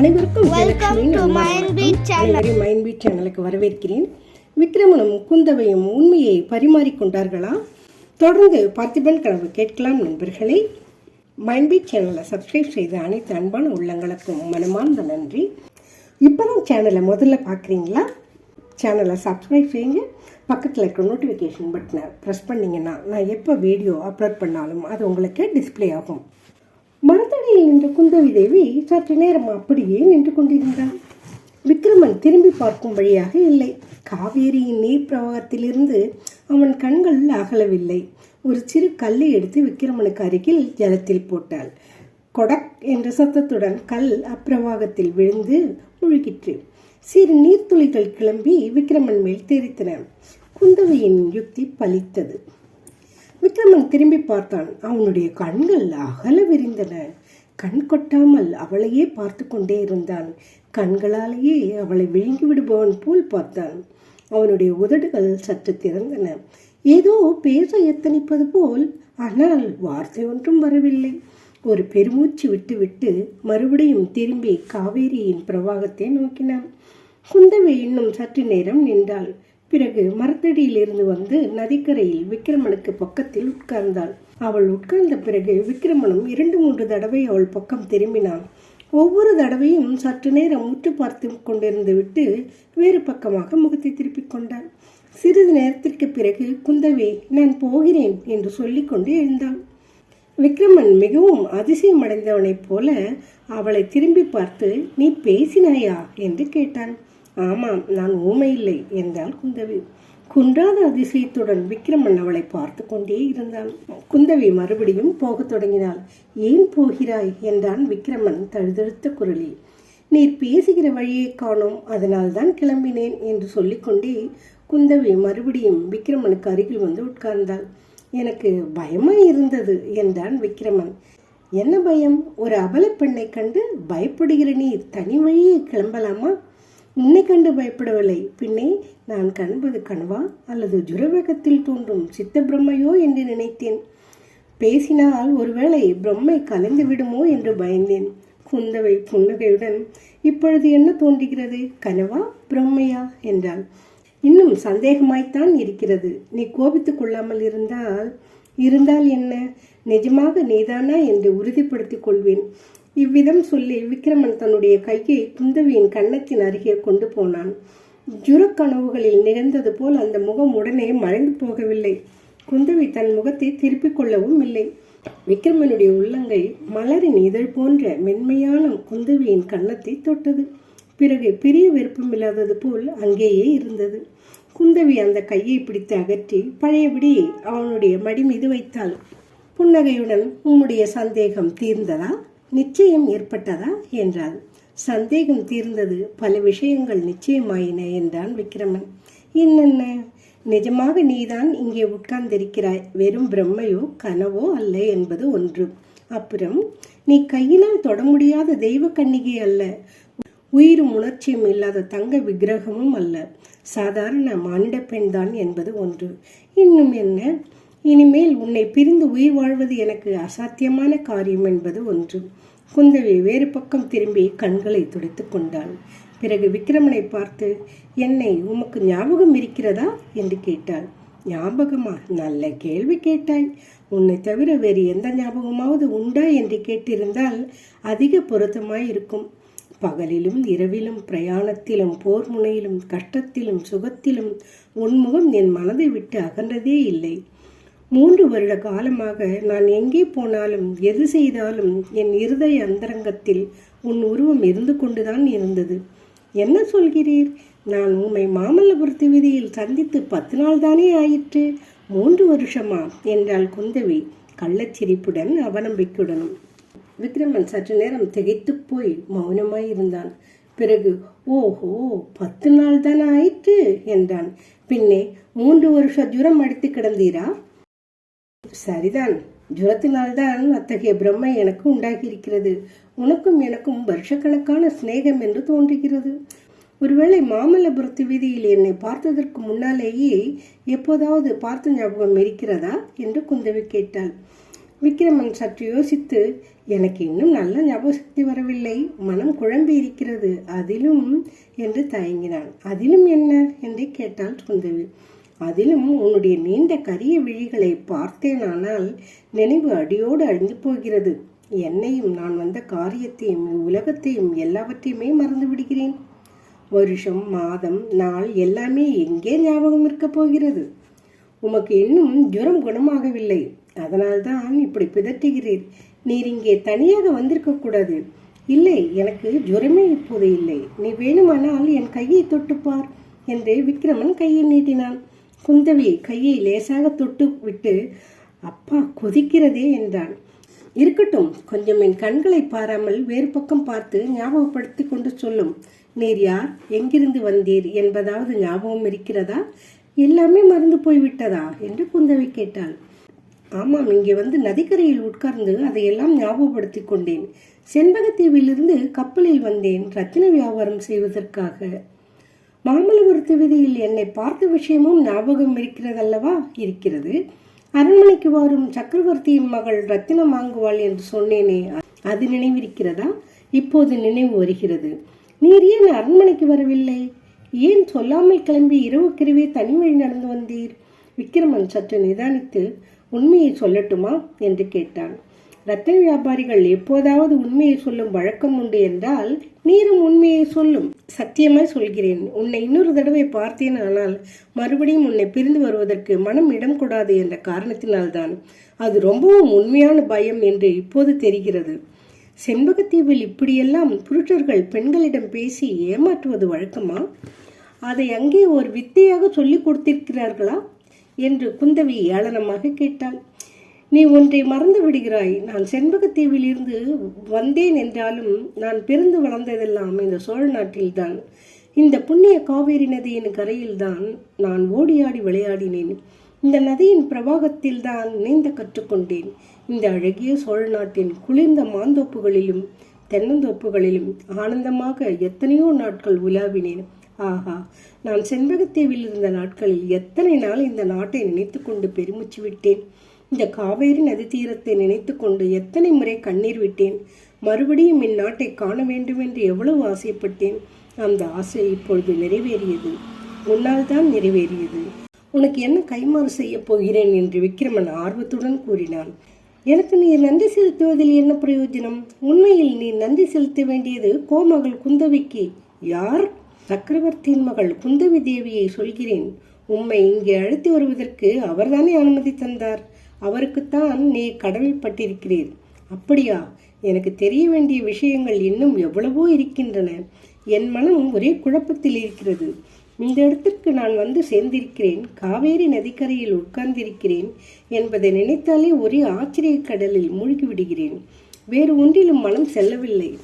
அனைவருக்கும் mind beat சேனலுக்கு வரவேற்கிறேன். விக்ரமனும் குந்தவையும் உண்மையை பரிமாறிக்கொண்டார்களா தொடர்ந்து பார்த்திபன் கனவு கேட்கலாம் நண்பர்களே. மைண்ட் பீட் சேனலை சப்ஸ்கிரைப் செய்த அனைத்து அன்பான உள்ளங்களுக்கும் மனமார்ந்த நன்றி. இப்போதான் சேனலை முதல்ல பார்க்குறீங்களா? சேனலை சப்ஸ்கிரைப் செய்யுங்க. பக்கத்தில் இருக்க நோட்டிஃபிகேஷன் பட்டனை ப்ரெஸ் பண்ணிங்கன்னா நான் எப்போ வீடியோ அப்லோட் பண்ணாலும் அது உங்களுக்கு டிஸ்ப்ளே ஆகும். மரத்தடியில் நின்ற குந்தவி தேவி சற்று நேரம் அப்படியே நின்று கொண்டிருந்தாள். விக்ரமன் திரும்பி பார்க்கும் வழியாக இல்லை. காவேரியின் நீர் பிரவாகத்திலிருந்து அவன் கண்கள் அகலவில்லை. ஒரு சிறு கல்லை எடுத்து விக்ரமனுக்கு அருகில் ஜலத்தில் போட்டாள். கொடக் என்ற சத்தத்துடன் கல் அப்பிரவாகத்தில் விழுந்து முழுகிற்று. சிறு நீர்த்துளிகள் கிளம்பி விக்ரமன் மேல் தெரித்தன. குந்தவையின் யுக்தி பலித்தது. விக்ரமன் திரும்பி பார்த்தான். அவனுடைய கண்கள் அகல விரிந்தன. கண் கொட்டாமல் அவளையே பார்த்து கொண்டே இருந்தான். கண்களாலேயே அவளை விழுங்கி விடுபவன் போல் பார்த்தான். அவனுடைய உதடுகள் சற்று திறந்தன. ஏதோ பேச எத்தனிப்பது போல் ஆனால் வார்த்தை ஒன்றும் வரவில்லை. ஒரு பெருமூச்சு விட்டுவிட்டு மறுபடியும் திரும்பி காவேரியின் பிரவாகத்தை நோக்கினான். குந்தவை இன்னும் சற்று நேரம் நின்றாள். பிறகு மரத்தடியிலிருந்து வந்து நதிக்கரையில் விக்ரமனுக்கு பக்கத்தில் உட்கார்ந்தாள். அவள் உட்கார்ந்த பிறகு விக்ரமனும் இரண்டு மூன்று தடவை அவள் பக்கம் திரும்பினான். ஒவ்வொரு தடவையும் சற்று நேரம் உற்று பார்த்து கொண்டிருந்து விட்டு வேறு பக்கமாக முகத்தை திருப்பிக் கொண்டாள். சிறிது நேரத்திற்கு பிறகு குந்தவி நான் போகிறேன் என்று சொல்லிக்கொண்டு எழுந்தாள். விக்ரமன் மிகவும் அதிசயமடைந்தவனைப் போல அவளை திரும்பி பார்த்து நீ பேசினாயா? என்று கேட்டான். ஆமாம் நான் ஊமையில்லை என்றாள் குந்தவி. குன்றாத அதிசயத்துடன் விக்ரமன் அவளை பார்த்து கொண்டே இருந்தான். குந்தவி மறுபடியும் போகத் தொடங்கினாள். ஏன் போகிறாய்? என்றான் விக்ரமன் தழுதழுத்த குரலில். நீர் பேசுகிற வழியை காணோம் அதனால்தான் கிளம்பினேன் என்று சொல்லிக்கொண்டே குந்தவி மறுபடியும் விக்ரமனுக்கு அருகில் வந்து உட்கார்ந்தாள். எனக்கு பயமாய் இருந்தது என்றான் விக்ரமன். என்ன பயம்? ஒரு அபல பெண்ணை கண்டு பயப்படுகிற நீர் தனி வழியே கிளம்பலாமா? உன்னை கண்டு பயப்படவில்லை. பின்னே நான் கண்பது கனவா அல்லது ஜுரவேகத்தில் தோன்றும் சித்த பிரம்மையோ என்று நினைத்தேன். பேசினால் ஒருவேளை பிரம்மை கலைந்து விடுமோ என்று பயந்தேன். குந்தவை புன்னகையுடன் இப்பொழுது என்ன தோன்றுகிறது? கனவா பிரம்மையா? என்றாள். இன்னும் சந்தேகமாய்த்தான் இருக்கிறது. நீ கோபித்துக் கொள்ளாமல் இருந்தால் இருந்தால் என்ன? நிஜமாக நீதானா? என்று உறுதிப்படுத்திக் கொள்வேன். இவ்விதம் சொல்லி விக்ரமன் தன்னுடைய கையை குந்தவியின் கன்னத்தின் அருகே கொண்டு போனான். ஜுரக் கனவுகளில் நிகழ்ந்தது போல் அந்த முகம் உடனே மறைந்து போகவில்லை. குந்தவி தன் முகத்தை திருப்பிக் கொள்ளவும் இல்லை. விக்ரமனுடைய உள்ளங்கை மலரின் இதழ் போன்ற மென்மையான குந்தவியின் கன்னத்தை தொட்டது. பிறகு பெரிய விருப்பமில்லாதது போல் அங்கேயே இருந்தது. குந்தவி அந்த கையை பிடித்து அகற்றி பழையபடி அவனுடைய மடி மீது வைத்தாள். புன்னகையுடன் உம்முடைய சந்தேகம் தீர்ந்ததா? நிச்சயம் ஏற்பட்டதா என்றாள். சந்தேகம் தீர்ந்தது பல விஷயங்கள் நிச்சயமாயின என்றான் விக்ரமன். என்னென்ன நிஜமாக நீதான் இங்கே உட்கார்ந்திருக்கிறாய். வெறும் பிரம்மையோ கனவோ அல்ல என்பது ஒன்று. அப்புறம் நீ கையினால் தொட முடியாத தெய்வ கன்னிகை அல்ல. உயிரும் உணர்ச்சியும் இல்லாத தங்க விக்கிரகமும் அல்ல. சாதாரண மானிட பெண்தான் என்பது ஒன்று. இன்னும் என்ன? இனிமேல் உன்னை பிரிந்து உயிர் வாழ்வது எனக்கு அசாத்தியமான காரியம் என்பது ஒன்று. குந்தவி வேறு பக்கம் திரும்பி கண்களை துடைத்துக் கொண்டாள். பிறகு விக்ரமனை பார்த்து என்னை உமக்கு ஞாபகம் இருக்கிறதா? என்று கேட்டாள். ஞாபகமா? நல்ல கேள்வி கேட்டாய். உன்னை தவிர வேறு எந்த ஞாபகமாவது உண்டா? என்று கேட்டிருந்தால் அதிக பொருத்தமாய் இருக்கும் பகலிலும் இரவிலும் பிரயாணத்திலும் போர் முனையிலும் கஷ்டத்திலும் சுகத்திலும் உன்முகம் என் மனதை விட்டு அகன்றதே இல்லை. மூன்று வருட காலமாக நான் எங்கே போனாலும் எது செய்தாலும் என் இருதய அந்தரங்கத்தில் உன் உருவம் இருந்து கொண்டுதான் இருந்தது. என்ன சொல்கிறீர்? நான் உம்மை மாமல்லபுரத்து வீதியில் சந்தித்து பத்து நாள் தானே ஆயிற்று. மூன்று வருஷமா? என்றாள் குந்தவி கள்ளச்சிரிப்புடன் அவநம்பிக்கையுடனும் விக்ரமன் சற்று நேரம் திகைத்துப் போய் மௌனமாய் இருந்தான். பிறகு ஓஹோ பத்து நாள் தானே ஆயிற்று? என்றான். பின்னே மூன்று வருஷ ஜுரம் அடித்து கிடந்தீரா? சரிதான். ஜுரத்தினால்தான் அத்தகைய பிரம்மை எனக்கு உண்டாகி இருக்கிறது உனக்கும் எனக்கும் வருஷக்கணக்கான சிநேகம் என்று தோன்றுகிறது. ஒருவேளை மாமல்லபுரத்து வீதியில் என்னை பார்த்ததற்கு முன்னாலேயே எப்போதாவது பார்த்த ஞாபகம் இருக்கிறதா? என்று குந்தவி கேட்டாள். விக்ரமன் சற்று யோசித்து எனக்கு இன்னும் நல்ல ஞாபக சக்தி வரவில்லை. மனம் குழம்பி இருக்கிறது. அதிலும் என்று தயங்கினான். அதிலும் என்ன? என்று கேட்டாள் குந்தவி. அதிலும் உன்னுடைய நீண்ட கரிய விழிகளை பார்த்தேனானால் நினைவு அடியோடு அழிந்து போகிறது. என்னையும் நான் வந்த காரியத்தையும் உலகத்தையும் எல்லாவற்றையுமே மறந்து விடுகிறேன். வருஷம் மாதம் நாள் எல்லாமே எங்கே ஞாபகம் இருக்கப் போகிறது? உமக்கு இன்னும் ஜுரம் குணமாகவில்லை. அதனால்தான் இப்படி பிதற்றுகிறீர். நீர் இங்கே தனியாக வந்திருக்க கூடாது. இல்லை எனக்கு ஜுரமே இப்போது இல்லை. நீ வேணுமானால் என் கையை தொட்டுப்பார் என்று விக்ரமன் கையை நீட்டினான். குந்தவி கையை லேசாக தொட்டு விட்டு அப்பா கொதிக்கிறதே என்றான். இருக்கட்டும் கொஞ்சம் என் கண்களை பாராமல் வேறு பக்கம் பார்த்து ஞாபகப்படுத்தி கொண்டு சொல்லும். நீர் யார்? எங்கிருந்து வந்தீர்? என்பதாவது ஞாபகம் இருக்கிறதா? எல்லாமே மறந்து போய்விட்டதா? என்று குந்தவி கேட்டாள். ஆமாம் இங்கே வந்து நதிக்கரையில் உட்கார்ந்து அதையெல்லாம் ஞாபகப்படுத்தி கொண்டேன். செண்பகத்தீவிலிருந்து கப்பலில் வந்தேன் ரத்தின வியாபாரம் செய்வதற்காக. மாமல்லபுரத்து வீதியில் என்னை பார்த்த விஷயமும் ஞாபகம் இருக்கிறதல்லவா? இருக்கிறது. அரண்மனைக்கு வரும் சக்கரவர்த்தியின் மகள் ரத்தினம் வாங்குவாள் என்று சொன்னேனே. அது நினைவிருக்கிறதா? இப்போது நினைவு வருகிறது. நீர் ஏன் அரண்மனைக்கு வரவில்லை? ஏன் சொல்லாமல் கிளம்பி இரவுக்கிரவே தனி வழி நடந்து வந்தீர்? விக்ரமன் சற்று நிதானித்து உண்மையை சொல்லட்டுமா? என்று கேட்டான். ரத்த வியாபாரிகள் எப்போதாவது உண்மையை சொல்லும் வழக்கம் உண்டு என்றால் நீரும் உண்மையை சொல்லும். சத்தியமாய் சொல்கிறேன். உன்னை இன்னொரு தடவை பார்த்தேன் ஆனால் மறுபடியும் உன்னை பிரிந்து வருவதற்கு மனம் இடம் கூடாது என்ற காரணத்தினால்தான். அது ரொம்பவும் உண்மையான பயம் என்று இப்போது தெரிகிறது. செண்பகத்தீவில் இப்படியெல்லாம் புருஷர்கள் பெண்களிடம் பேசி ஏமாற்றுவது வழக்கமா? அதை அங்கே ஒரு வித்தையாக சொல்லிக் கொடுத்திருக்கிறார்களா? என்று குந்தவி ஏளனமாக கேட்டாள். நீ ஒன்றை மறந்து விடுகிறாய். நான் செண்பகத்தீவில் இருந்து வந்தேன் என்றாலும் நான் பிறந்து வளர்ந்ததெல்லாம் இந்த சோழ நாட்டில்தான். இந்த புண்ணிய காவேரி நதியின் கரையில்தான் நான் ஓடியாடி விளையாடினேன். இந்த நதியின் பிரவாகத்தில் தான் நீந்த கற்றுக்கொண்டேன். இந்த அழகிய சோழ நாட்டின் குளிர்ந்த மாந்தோப்புகளிலும் தென்னந்தோப்புகளிலும் ஆனந்தமாக எத்தனையோ நாட்கள் உலாவினேன். ஆஹா நான் செண்பகத்தீவில் இருந்த நாட்களில் எத்தனை நாள் இந்த நாட்டை நினைத்துக்கொண்டு பெருமிச்சு விட்டேன். இந்த காவேரி நதி தீரத்தை நினைத்துக்கொண்டு எத்தனை முறை கண்ணீர் விட்டேன். மறுபடியும் இந்நாட்டை காண வேண்டும் என்று எவ்வளவு ஆசைப்பட்டேன். அந்த ஆசை இப்பொழுது நிறைவேறியது. உன்னால் தான் நிறைவேறியது. உனக்கு என்ன கைமாறு செய்யப் போகிறேன் என்று விக்ரமன் ஆர்வத்துடன் கூறினான். எனக்கு நீ நன்றி செலுத்துவதில் என்ன பிரயோஜனம்? உண்மையில் நீ நன்றி செலுத்த வேண்டியது கோமகள் குந்தவிக்கு. யார்? சக்கரவர்த்தியின் மகள் குந்தவி தேவியை சொல்கிறேன். உம்மை இங்கே அழைத்து வருவதற்கு அவர்தானே அனுமதி தந்தார்? அவருக்குத்தான் நீ கடமைப்பட்டிருக்கிறீர் அப்படியா? எனக்கு தெரிய வேண்டிய விஷயங்கள் இன்னும் எவ்வளவோ இருக்கின்றன. என் மனம் ஒரே குழப்பத்தில் இருக்கிறது. இந்த இடத்திற்கு நான் வந்து சேர்ந்திருக்கிறேன். காவேரி நதிக்கரையில் உட்கார்ந்திருக்கிறேன் என்பதை நினைத்தாலே ஒரே ஆச்சரிய கடலில் மூழ்கி விடுகிறேன். வேறு ஒன்றிலும் மனம் செல்லவில்லை.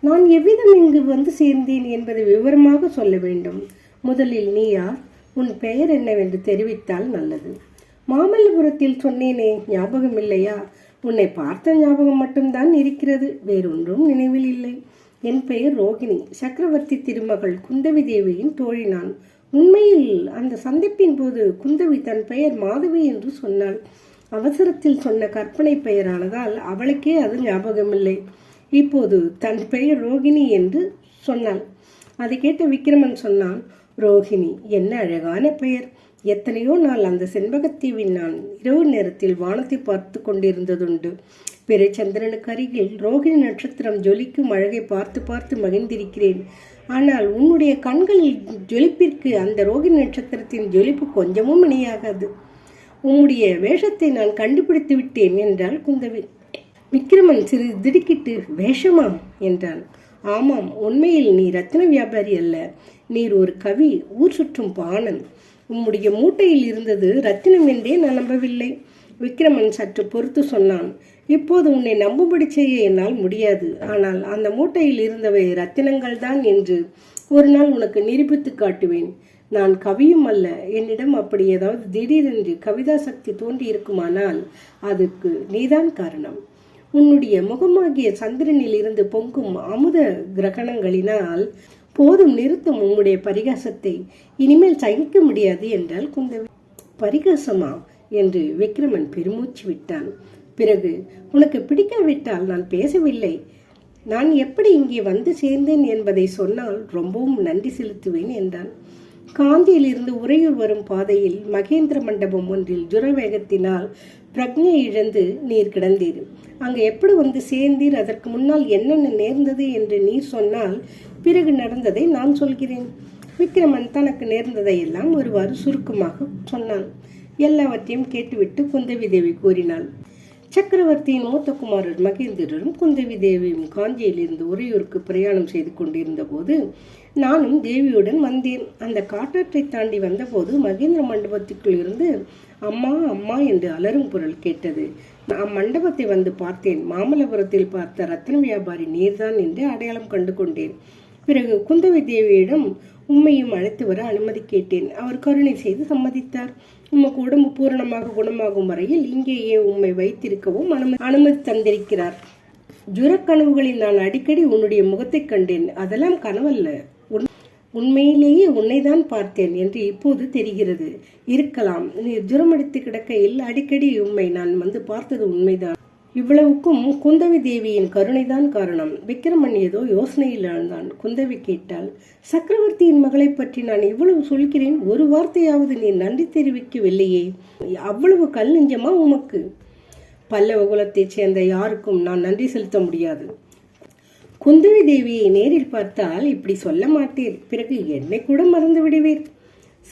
நான் எவ்விதம் இங்கு வந்து சேர்ந்தேன் என்பதை விவரமாக சொல்ல வேண்டும். முதலில் நீ யார்? உன் பெயர் என்னவென்று தெரிவித்தால் நல்லது. மாமல்லபுரத்தில் சொன்னேனே ஞாபகம் இல்லையா உன்னை பார்த்த ஞாபகம் மட்டும்தான் இருக்கிறது வேறொன்றும் நினைவில் இல்லை. என் பெயர் ரோகிணி. சக்கரவர்த்தி திருமகள் குந்தவி தேவியின் தோழி நான். உண்மையில் அந்த சந்திப்பின் போது குந்தவி தன் பெயர் மாதவி என்று சொன்னாள். அவசரத்தில் சொன்ன கற்பனை பெயரானதால் அவளுக்கே அது ஞாபகமில்லை. இப்போது தன் பெயர் ரோகிணி என்று சொன்னாள். அதை கேட்ட விக்ரமன் சொன்னான் ரோகிணி என்ன அழகான பெயர். எத்தனையோ நாள் அந்த செண்பகத்தீவின் நான் இரவு நேரத்தில் வானத்தை பார்த்து கொண்டிருந்ததுண்டு. பிற சந்திரனுக்கு அருகில் ரோகிணி நட்சத்திரம் ஜொலிக்கும் அழகை பார்த்து பார்த்து மகிழ்ந்திருக்கிறேன். ஆனால் உன்னுடைய கண்களில் ஜொலிப்பிற்கு அந்த ரோகிணி நட்சத்திரத்தின் ஜொலிப்பு கொஞ்சமும் இணையாகாது. உம்முடைய வேஷத்தை நான் கண்டுபிடித்து விட்டேன் என்றாள் குந்தவி. விக்ரமன் சிறு திடுக்கிட்டு வேஷமா என்றான் ஆமாம் உண்மையில் நீ ரத்தின வியாபாரி அல்ல. நீர் ஒரு கவி ஊர் சுற்றும் பாணன். உம்முடைய மூட்டையில் இருந்தது ரத்தினம் என்றே நான் நம்பவில்லை. விக்ரமன் சற்று பொறுத்து சொன்னான் இப்போது உன்னை நம்பும்படி செய்ய என்னால் முடியாது. ஆனால் அந்த மூட்டையில் இருந்தவை ரத்தினங்கள் தான் என்று ஒரு நாள் உனக்கு நிரூபித்து காட்டுவேன். நான் கவியும் அல்ல. என்னிடம் அப்படி ஏதாவது திடீரென்று கவிதா சக்தி தோன்றி இருக்குமானால் அதற்கு நீதான் காரணம். உன்னுடைய முகமாகிய சந்திரனில் இருந்து பொங்கும் அமுத கிரகணங்களினால் போதும் நிறுத்தும் உங்களுடைய பரிகாசத்தை இனிமேல் சகிக்க முடியாது என்றால் குந்தவி. பரிகாசமா என்று விக்ரமன் பெருமூச்சு விட்டான். பிறகு உனக்கு பிடிக்காவிட்டால் நான் பேசவில்லை. நான் எப்படி இங்கே வந்து சேர்ந்தேன் என்பதை சொன்னால் ரொம்பவும் நன்றி செலுத்துவேன் என்றான். காந்தியிலிருந்து உறையூர் வரும் பாதையில் மகேந்திர மண்டபம் ஒன்றில் ஜுரவேகத்தினால் பிரக்ஞை இழந்து நீர் கிடந்தீர். அங்கு எப்படி வந்து சேர்ந்தீர்? அதற்கு முன்னால் என்னென்ன நேர்ந்தது என்று நீர் சொன்னால் பிறகு நடந்ததை நான் சொல்கிறேன். விக்ரமன் தனக்கு நேர்ந்ததையெல்லாம் ஒருவாறு சுருக்கமாக சொன்னான். எல்லாவற்றையும் கேட்டுவிட்டு குந்தவி தேவி கூறினாள். சக்கரவர்த்தியின் மூத்த குமாரர் மகேந்திரரும் குந்தவி தேவியும் காஞ்சியிலிருந்து உறையூருக்கு பிரயாணம் செய்து கொண்டிருந்த போது நானும் தேவியுடன் வந்தேன். அந்த காட்டாற்றை தாண்டி வந்தபோது மகேந்திர மண்டபத்துக்குள் இருந்து அம்மா அம்மா என்று அலரும் குரல் கேட்டது. அம்மண்டபத்தை வந்து பார்த்தேன். மாமல்லபுரத்தில் பார்த்த ரத்ன வியாபாரி நீர்தான் என்று அடையாளம் கண்டு கொண்டேன். பிறகு குந்தவி தேவியிடம் உண்மையும் அழைத்து வர அனுமதி கேட்டேன். அவர் கருணை செய்து சம்மதித்தார். உமக்கு உடம்பு பூரணமாக குணமாகும் வரையில் இங்கேயே உம்மை வைத்திருக்கவும் அனுமதி அனுமதி தந்திருக்கிறார். ஜுரக்கனவுகளில் நான் அடிக்கடி உன்னுடைய முகத்தை கண்டேன். அதெல்லாம் கனவல்ல. உன் உண்மையிலேயே உன்னைதான் பார்த்தேன் என்று இப்போது தெரிகிறது. இருக்கலாம். நீ ஜுரமடித்து கிடக்கையில் அடிக்கடி உம்மை நான் வந்து பார்த்தது உண்மைதான். இவ்வளவுக்கும் குந்தவி தேவியின் கருணைதான் காரணம். விக்ரமன் ஏதோ யோசனையில் ஆழ்ந்தான். குந்தவி கேட்டால் சக்கரவர்த்தியின் மகளை பற்றி நான் இவ்வளவு சொல்கிறேன். ஒரு வார்த்தையாவது நீ நன்றி தெரிவிக்கவில்லையே. அவ்வளவு கல் நெஞ்சமா உமக்கு? பல்லவ குலத்தைச் சேர்ந்த யாருக்கும் நான் நன்றி செலுத்த முடியாது. குந்தவி தேவியை நேரில் பார்த்தால் இப்படி சொல்ல மாட்டீர். பிறகு என்னை கூட மறந்து விடுவீர்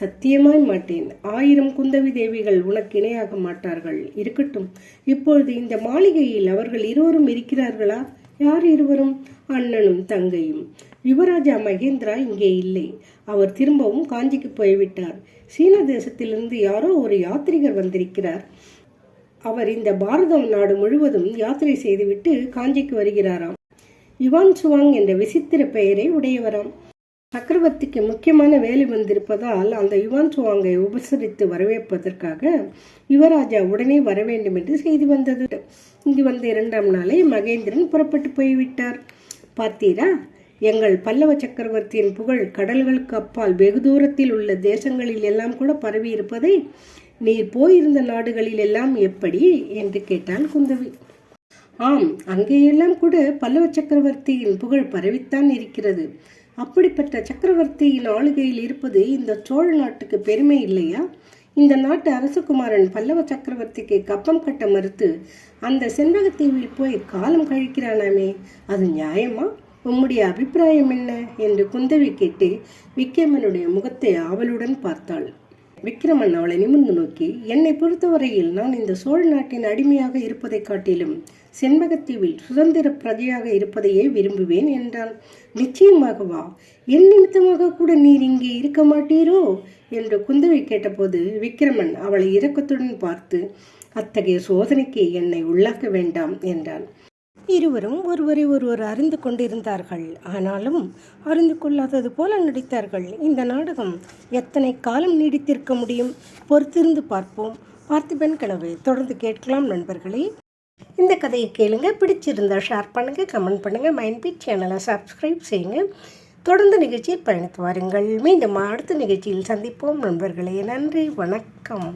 சத்தியமாய் மாட்டேன். ஆயிரம் குந்தவி தேவிகள் உனக்கு இணையாக மாட்டார்கள். இருக்கட்டும். இப்பொழுது இந்த மாளிகையில் அவர்கள் இருவரும் இருக்கிறார்களா? யார் இருவரும்? அண்ணனும் தங்கையும். யுவராஜா மகேந்திரா இங்கே இல்லை. அவர் திரும்பவும் காஞ்சிக்கு போய்விட்டார். சீன தேசத்திலிருந்து யாரோ ஒரு யாத்ரிகர் வந்திருக்கிறார். அவர் இந்த பாரதம் நாடு முழுவதும் யாத்திரை செய்துவிட்டு காஞ்சிக்கு வருகிறாராம். யுவான் சுவாங் என்ற விசித்திர பெயரை உடையவராம். சக்கரவர்த்திக்கு முக்கியமான வேலை வந்திருப்பதால் அந்த யுவான் சுவாங்கை உபசரித்து வரவேற்பதற்காக யுவராஜா உடனே வர வேண்டும் என்று செய்தி வந்தது. இங்கு வந்த இரண்டாம் நாளே மகேந்திரன் புறப்பட்டு போய்விட்டார். பார்த்தீரா? எங்கள் பல்லவ சக்கரவர்த்தியின் புகழ் கடல்களுக்கு அப்பால் வெகு தூரத்தில் உள்ள தேசங்களில் எல்லாம் கூட பரவி இருப்பதை நீர் போயிருந்த நாடுகளில் எல்லாம் எப்படி? என்று கேட்டாள் குந்தவி. ஆம் அங்கேயெல்லாம் கூட பல்லவ சக்கரவர்த்தியின் புகழ் பரவித்தான் இருக்கிறது. அப்படிப்பட்ட சக்கரவர்த்தியின் ஆளுகையில் இருப்பது இந்த சோழ நாட்டுக்கு பெருமை இல்லையா? இந்த நாட்டு அரசகுமாரன் பல்லவ சக்கரவர்த்திக்கு கப்பம் கட்ட மறுத்து அந்த செண்பகத்தீவில் போய் காலம் கழிக்கிறானாமே அது நியாயமா? உம்முடைய அபிப்பிராயம் என்ன? என்று குந்தவி கேட்டு விக்கேமனுடைய முகத்தை ஆவலுடன் பார்த்தாள். விக்ரமன் அவளை நிமிர்ந்து நோக்கி என்னை பொறுத்தவரையில் நான் இந்த சோழ நாட்டின் அடிமையாக இருப்பதை காட்டிலும் செண்பகத்தீவில் சுதந்திர பிரஜையாக இருப்பதையே விரும்புவேன் என்றான். நிச்சயமாகவா? என் நிமித்தமாக கூட நீர் இங்கே இருக்க மாட்டீரோ? என்று குந்தவை கேட்டபோது விக்ரமன் அவளை இரக்கத்துடன் பார்த்து அத்தகைய சோதனைக்கு என்னை உள்ளாக்க வேண்டாம் என்றான். இருவரும் ஒருவரை ஒருவர் அறிந்து கொண்டிருந்தார்கள். ஆனாலும் அறிந்து கொள்ளாதது போல நடித்தார்கள். இந்த நாடகம் எத்தனை காலம் நீடித்திருக்க முடியும்? பொறுத்திருந்து பார்ப்போம். பார்த்திபன் கனவு தொடர்ந்து கேட்கலாம் நண்பர்களே. இந்த கதையை கேளுங்க. பிடிச்சிருந்தா ஷேர் பண்ணுங்கள் கமெண்ட் பண்ணுங்கள் மைண்ட் சேனலை சப்ஸ்கிரைப் செய்யுங்க. தொடர்ந்து நிகழ்ச்சியில் பயணித்து வாருங்கள். மீண்டும் அடுத்த நிகழ்ச்சியில் சந்திப்போம் நண்பர்களே. நன்றி வணக்கம்.